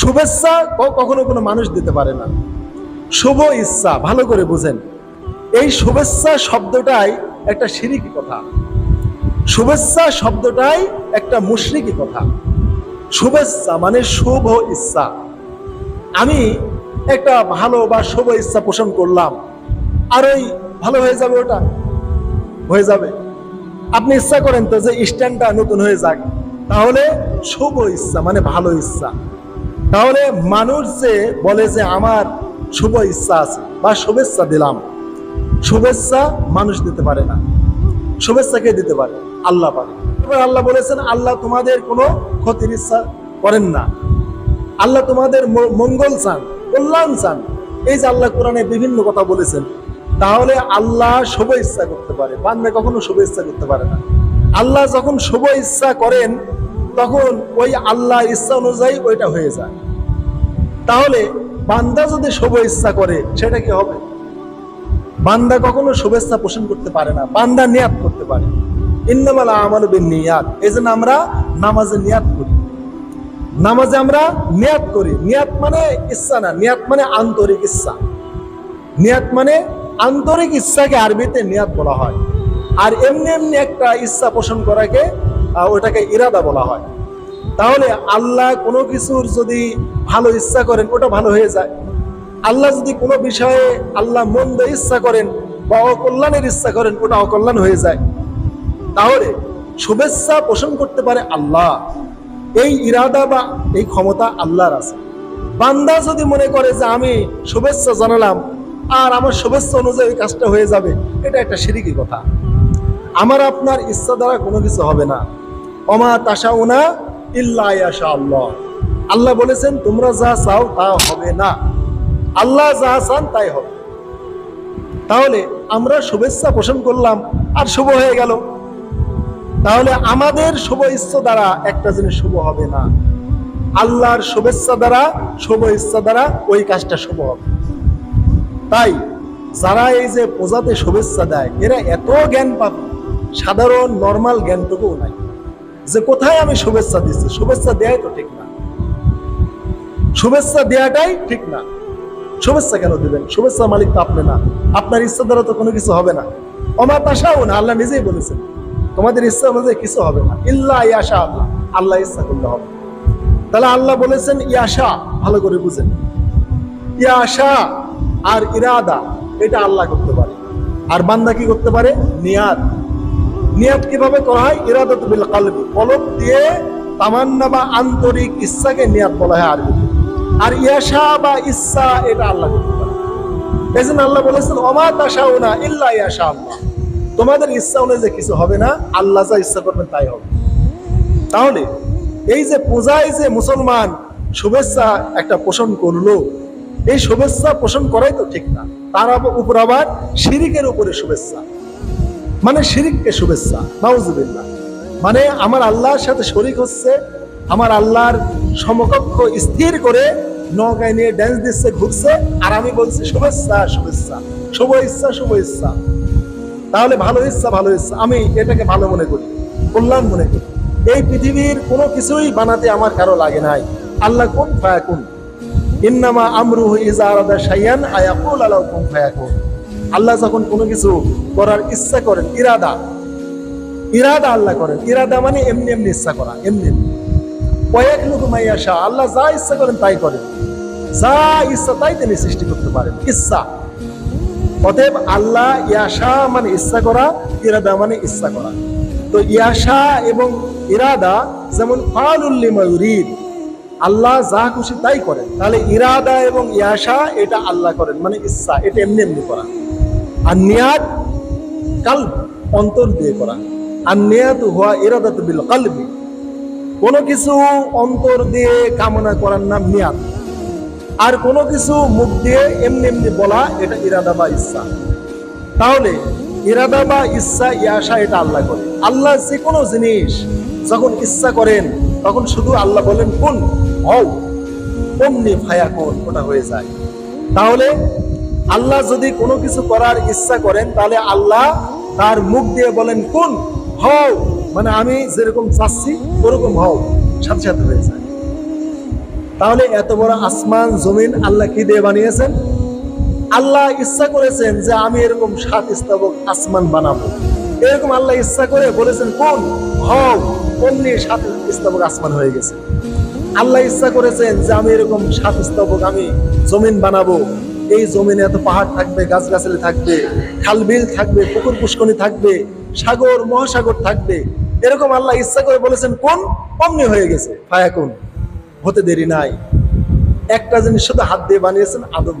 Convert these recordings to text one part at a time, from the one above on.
শুভেচ্ছা কখনো কোনো মানুষ দিতে পারে না। শুভ ইচ্ছা, ভালো করে বুঝেন। এই শুভেচ্ছা শব্দটাই একটা সিরিকি কথা। শুভেচ্ছা শব্দটাই একটা মুশরিকি কথা। শুভেচ্ছা মানে শুভ ইচ্ছা। আমি একটা ভালো বা শুভ ইচ্ছা পোষণ করলাম, আর ওই ভালো হয়ে যাবে ওটা? হয়ে যাবে। আপনি ইচ্ছা করেন তো যে স্ট্যান্ডটা নতুন হয়ে যাক। তাহলে শুভ ইচ্ছা মানে ভালো ইচ্ছা। তাহলে মানুষ যে বলে যে আমার শুভ ইচ্ছা আছে বা শুভেচ্ছা দিলাম, শুভেচ্ছা মানুষ দিতে পারে না। শুভেচ্ছা কে দিতে পারে, আল্লাহ পারে আল্লাহ বলেছেন, আল্লাহ তোমাদের কোনো ক্ষতির ইচ্ছা করেন না। আল্লাহ তোমাদের মঙ্গল চান, কল্যাণ চান। এই যে আল্লাহ কোরআনে বিভিন্ন কথা বলেছেন, তাহলে আল্লাহ শুভ ইচ্ছা করতে পারে, বান্দা কখনো শুভ ইচ্ছা করতে পারে না। আল্লাহ যখন শুভ ইচ্ছা করেন, তখন ওই আল্লাহ ইচ্ছা অনুযায়ী ওইটা হয়ে যায়। তাহলে বান্দা যদি শুভ ইচ্ছা করে, সেটা কি হবে? বান্দা কখনো শুভেচ্ছা পোষণ করতে পারে না, বান্দা নিয়াত করতে পারে। ইন্নামাল আমাল বিন নিয়াত এই জন্য আমরা নামাজে নিয়াত করি। নামাজে আমরা নিয়াত করি। নিয়াত মানে ইচ্ছা না, নিয়াত মানে আন্তরিক ইচ্ছা। নিয়াত মানে আন্তরিক ইচ্ছাকে আরবিতে নিয়াত বলা হয়। আর এমনি এমনি একটা ইচ্ছা পোষণ করাকে ওটাকে ইরাদা বলা হয়। তাহলে আল্লাহ কোনো কিছুর যদি ভালো ইচ্ছা করেন, ওটা ভালো হয়ে যায়। আল্লাহ যদি কোনো বিষয়ে আল্লাহ মন্দ ইচ্ছা করেন বা অকল্যাণের ইচ্ছা করেন, ওটা অকল্যাণ হয়ে যায়। তাহলে শুভেচ্ছা পোষণ করতে পারে আল্লাহ। এই ইরাদা বা এই ক্ষমতা আল্লাহর আছে। বান্দা যদি মনে করে যে আমি শুভেচ্ছা জানালাম, আর আমার শুভেচ্ছা অনুযায়ী কাজটা হয়ে যাবে, এটা একটা সিরিকি কথা। আমার আপনার ইচ্ছা দ্বারা কোনো কিছু হবে না। অমা তাসাউনা ইল্লা আল্লাহ আল্লাহ বলেছেন, তোমরা যা চাও তা হবে না। আল্লাহ যা চান তাই হবে। তাহলে আমরা শুভেচ্ছা পোষণ করলাম, আর শুভ হয়ে গেল। তাহলে আমাদের শুভ ইচ্ছা দ্বারা একটা জিনিস শুভ হবে না। আল্লাহর শুভেচ্ছা দ্বারা, শুভ ইচ্ছা দ্বারা ওই কাজটা শুভ হবে। তাই যারা এই যে প্রজাতে শুভেচ্ছা দেয়, এরা এত জ্ঞান পাবে, সাধারণ, নর্মাল জ্ঞানটুকুও নাই। যে কোথায় আমি শুভেচ্ছা দিচ্ছি? শুভেচ্ছা দেয়াই তো ঠিক না। শুভেচ্ছা দেওয়াটাই ঠিক না। শুভেচ্ছা কেন দিবেন? শুভেচ্ছা মালিক তো আপনি না। আপনার ইচ্ছা দ্বারা তো কোনো কিছু হবে না। অমাত আশাও না আল্লাহ নিজেই বলেছেন, তোমাদের ইচ্ছা অনুযায়ী কিছু হবে না। ইল্লা ইয়াশা আল্লাহ আল্লাহ ইচ্ছা করলে হবে। তাহলে আল্লাহ বলেছেন, ইয়াশা ভালো করে বুঝেন। ইয়াশা আর ইরাদা এটা আল্লাহ করতে পারে। আর বান্দা কি করতে পারে? নিয়াত। নিয়াত কীভাবে করা হয়? ইরাদা বিল কালবি। কলব দিয়ে তামান্না বা আন্তরিক ইচ্ছাকে নিয়াত বলা হয় আরবিতে আর ইয়াশা বা ইচ্ছা এটা আল্লাহ করতে পারে। এই জন্য আল্লাহ বলেছেন অমা তাশাউনা ইল্লা ইয়াশা আল্লাহ। তোমাদের ইচ্ছা অনুযায়ী কিছু হবে না, আল্লাহ যা ইচ্ছা করবেন তাই হবে। তাহলে এই যে পূজায় যে মুসলমান শুভেচ্ছা একটা পোষণ করল, এই শুভেচ্ছা পোষণ করাই তো ঠিক না। তার উপর আবার শিরিকের উপরে শুভেচ্ছা। মানে শিরিককে শুভেচ্ছা, নাউজুবিল্লাহ। মানে আমার আল্লাহর সাথে শরিক হচ্ছে আমার আল্লাহর সমকক্ষ স্থির করে নৌকায় নিয়ে ড্যান্স দিচ্ছে, ঘুরছে, আর আমি বলছি শুভেচ্ছা শুভেচ্ছা শুভ ইচ্ছা শুভ ইচ্ছা তাহলে ভালো ইচ্ছা ভালো ইচ্ছা। আমি এটাকে ভালো মনে করি, কল্যাণ মনে করি। এই পৃথিবীর কোনো কিছুই বানাতে আমার কারও লাগে নাই। আল্লাহ কোন ফায়াকুন। ইন্নামা আমরুহু ইজা আরাদা শাইয়ান আয়াকুল আলাউ কুন ফায়াকুন। আল্লাহ যখন কোনো কিছু করার ইচ্ছা করেন, ইরাদা ইরাদা আল্লাহ করেন। ইরাদা মানে এমনি এমনি ইচ্ছা করা, এমনি এমনি। কয়েক লোক মাইয়াশা আল্লাহ যা ইচ্ছা করেন তাই করেন। যা ইচ্ছা তাই তিনি সৃষ্টি করতে পারেন। ইচ্ছা। অতএব আল্লাহ ইয়াশা মানে ইচ্ছা করা, ইরাদা মানে ইচ্ছা করা। তো ইয়াশা এবং ইরাদা যেমন ফালুল্লি ময়ুরিদ আল্লাহ যা খুশি তাই করেন। তাহলে ইরাদা এবং ইয়াশা এটা আল্লাহ করেন মানে ইচ্ছা, এটা এমনি এমনি করা। আর নিয়াত কাল অন্তর দিয়ে করা। আর নিয়াত হওয়া ইরাদাত বিল কালবি। কোনো কিছু অন্তর দিয়ে কামনা করার নাম নিয়াত আর কোনো কিছু মুখ দিয়ে এমনি এমনি বলা, এটা ইরাদা বা ইচ্ছা। তাহলে ইরাদা বা ইচ্ছা ইয়াশা এটা আল্লাহ করে। আল্লাহ যে কোনো জিনিস যখন ইচ্ছা করেন, তখন শুধু আল্লাহ বলেন, কোন, হও, অমনি ফায়া কোন ওটা হয়ে যায়। তাহলে আল্লাহ যদি কোনো কিছু করার ইচ্ছা করেন, তাহলে আল্লাহ তার মুখ দিয়ে বলেন, কোন, হও মানে আমি যেরকম চাচ্ছি, ওরকম হও। সাথে সাথে হয়ে যায়। তাহলে এত বড় আসমান, জমিন আল্লাহ কি দিয়ে বানিয়েছেন? আল্লাহ ইচ্ছা করেছেন যে আমি এরকম সাত স্তবক আসমান বানাবো। এরকম আল্লাহ ইচ্ছা করে বলেছেন, কোন? হও। অমনি সাত স্তবক আসমান হয়ে গেছে। আল্লাহ ইচ্ছা করেছেন যে আমি এরকম সাত স্তবক আমি জমিন বানাবো। এই জমিনে এত পাহাড় থাকবে, গাছগাছালি থাকবে খালবিল থাকবে, পুকুর পুষ্কনি থাকবে। সাগর, মহাসাগর থাকবে। এরকম আল্লাহ ইচ্ছা করে বলেছেন, কোন? অমনি হয়ে গেছে। ফায়াকুন, হতে দেরি নাই। একটা জিনিস শুধু হাত দিয়ে বানিয়েছেন, আদম।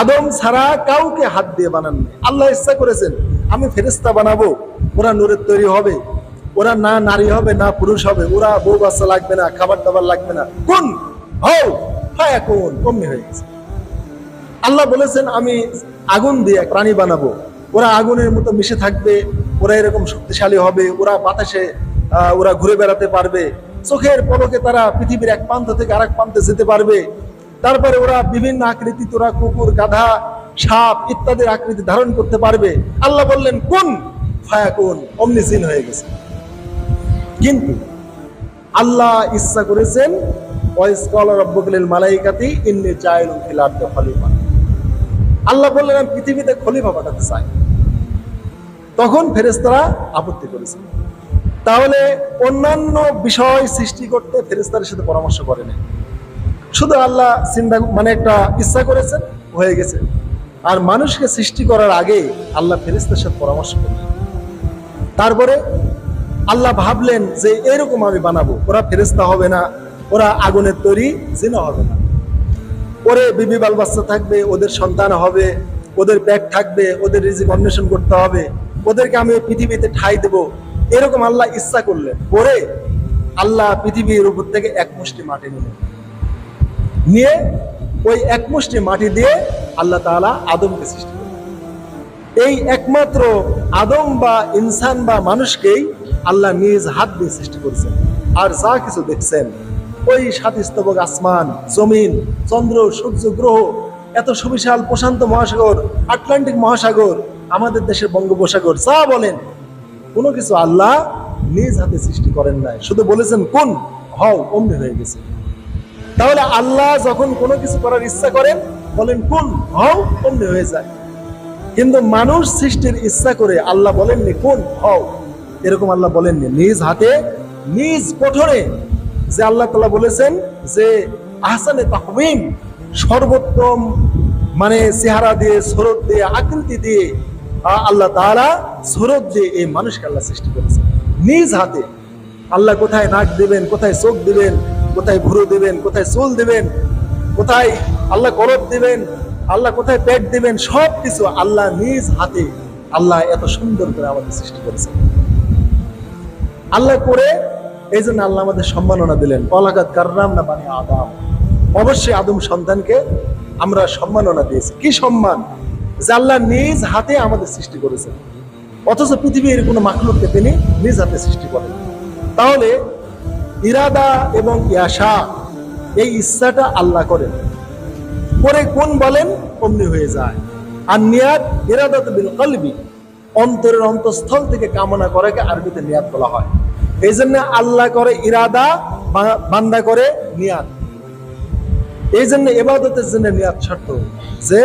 আদম ছাড়া কাউকে হাত দিয়ে বানাননি আল্লাহ ইচ্ছা করেছেন, আমি ফেরিস্তা বানাবো। ওরা নূরের তৈরি হবে। ওরা না নারী হবে, না পুরুষ হবে। ওরা বউ বাচ্চা লাগবে না খাবার দাবার লাগবে না। কোন? হও হ্যাঁ কোন অমনি হয়ে গেছে। আল্লাহ বলেছেন, আমি আগুন দিয়ে প্রাণী বানাবো। ওরা আগুনের মতো মিশে থাকবে, ওরা এরকম শক্তিশালী হবে, ওরা বাতাসে ওরা ঘুরে বেড়াতে পারবে। চোখের পলকে তারা পৃথিবীর এক প্রান্ত থেকে আরেক প্রান্তে যেতে পারবে। তারপরে ওরা বিভিন্ন আকৃতি, তোরা, কুকুর, গাধা, সাপ ইত্যাদির আকৃতি ধারণ করতে পারবে। আল্লাহ বললেন, কোন? ফায়া কোন? অমনি জিন হয়ে গেছে। কিন্তু আল্লাহ ইচ্ছা করেছেন ওয়াইস কল রব্বকুলিল মালাইকাতি, ইন্নি জাইলুন ফিল আরদি খলিফা। আল্লাহ বললেন, আমি পৃথিবীতে খলিফা পাঠাতে চাই। তখন ফেরেশতারা আপত্তি করেছে তাহলে অন্যান্য বিষয় সৃষ্টি করতে ফেরেশতাদের সাথে পরামর্শ করেনি। শুধু আল্লাহ চিন্তা মানে একটা ইচ্ছা করেছেন, হয়ে গেছে। আর মানুষকে সৃষ্টি করার আগে আল্লাহ ফেরেশতার সাথে পরামর্শ করলেন। তারপরে আল্লাহ ভাবলেন যে এরকম আমি বানাবো। ওরা ফেরেস্তা হবে না, ওরা আগুনের তৈরি জিনা হবে না। ওরে বিবি বাল বাচ্চা থাকবে, ওদের সন্তান হবে, ওদের ব্যাগ থাকবে, ওদের রিজিক অন্বেষণ করতে হবে, ওদেরকে আমি পৃথিবীতে ঠাই দেব। এরকম আল্লাহ ইচ্ছা করলেন পরে আল্লাহ পৃথিবীর উপর থেকে এক মুষ্টি মাটি নিলেন নিয়ে ওই এক মুষ্টি মাটি দিয়ে আল্লাহ তাআলা আদমকে সৃষ্টি করলেন এই একমাত্র আদম বা ইনসান বা মানুষকেই আল্লাহ নিজ হাত দিয়ে সৃষ্টি করেছেন। আর যা কিছু দেখছেন ওই সাত স্তবক আসমান, জমিন, চন্দ্র, সূর্য, গ্রহ, এত সুবিশাল প্রশান্ত মহাসাগর, আটলান্টিক মহাসাগর, আমাদের দেশের বঙ্গোপসাগর, যা বলেন, কোনো কিছু আল্লাহ নিজ হাতে সৃষ্টি করেন নাই। শুধু বলেছেন, কোন হও, অমনি হয়ে গেছে। তাহলে আল্লাহ যখন কোনো কিছু করার ইচ্ছা করেন, বলেন, কোন হও, অমনি হয়ে যায়। কিন্তু মানুষ সৃষ্টির ইচ্ছা করে আল্লাহ বলেননি, কোন হও। এরকম আল্লাহ বলেননি, নিজ হাতে, নিজ কঠোরে যে আল্লাহ তালা বলেছেন যে আহসানে তাহমিম সর্বোত্তম মানে চেহারা দিয়ে সরদ দিয়ে, আকৃতি দিয়ে আল্লাহ তাআলা সরদ দিয়ে এই মানুষকে আল্লাহ সৃষ্টি করেছেন। নিজ হাতে আল্লাহ কোথায় নাক দিবেন, কোথায় চোখ দিবেন, কোথায় ভুরু দিবেন, কোথায় চুল দিবেন, কোথায় আল্লাহ কলব দিবেন, আল্লাহ কোথায় পেট দিবেন, সব কিছু আল্লাহ নিজ হাতে আল্লাহ এত সুন্দর করে আমাদের সৃষ্টি করেছেন। আল্লাহ করে এই জন্য আল্লাহ আমাদের সম্মাননা দিলেন। অলাকাত কাররাম না মানে আদাম। অবশ্যই আদম সন্তানকে আমরা সম্মাননা দিয়েছি। কি সম্মান? যে আল্লাহ নিজ হাতে আমাদের সৃষ্টি করেছেন। অথচ পৃথিবীর কোনো মাখলুককে তিনি নিজ হাতে সৃষ্টি করেন। তাহলে ইরাদা এবং ইয়াশা, এই ইচ্ছাটা আল্লাহ করেন। করে কোন বলেন? অমনি হয়ে যায়। আর নিয়াত ইরাদাত বিল কলবি, অন্তরের অন্তঃস্থল থেকে কামনা করাকে আরবিতে নিয়াত বলা হয়। এই জন্য আল্লাহ করে ইরাদা বান্দা করে নিয়াত এই জন্য এবাদতের জন্য নিয়াত শর্ত যে,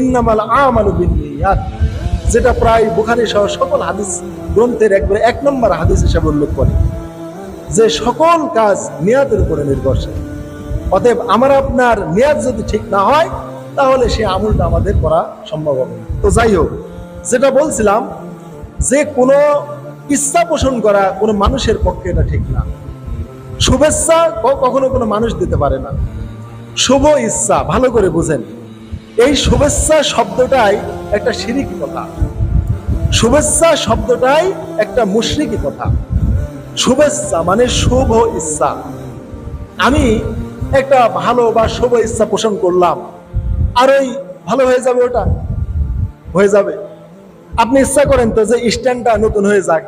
ইন্নামাল আমালু বিন্নিয়াত, যেটা প্রায় বুখারী সহ সকল হাদিস গ্রন্থের একবারে এক নম্বর হাদিস হিসাবে উল্লেখ করে। যে সকল কাজ নিয়াতের উপরে নির্ভরশীল। অতএব আমার আপনার নিয়াত যদি ঠিক না হয়, তাহলে সে আমলটা আমাদের করা সম্ভব হবে তো যাই হোক, যেটা বলছিলাম, যে কোনো ইচ্ছা পোষণ করা কোনো মানুষের পক্ষে এটা ঠিক না। শুভেচ্ছা কখনো কোনো মানুষ দিতে পারে না। শুভ ইচ্ছা, ভালো করে বুঝেন। এই শুভেচ্ছা শব্দটাই একটা সিরিকি কথা। শুভেচ্ছা শব্দটাই একটা মুশরিকি কথা। শুভেচ্ছা মানে শুভ ইচ্ছা। আমি একটা ভালো বা শুভ ইচ্ছা পোষণ করলাম, আর ওই ভালো হয়ে যাবে ওটা? হয়ে যাবে। আপনি ইচ্ছা করেন তো যে স্ট্যান্ডটা নতুন হয়ে যাক।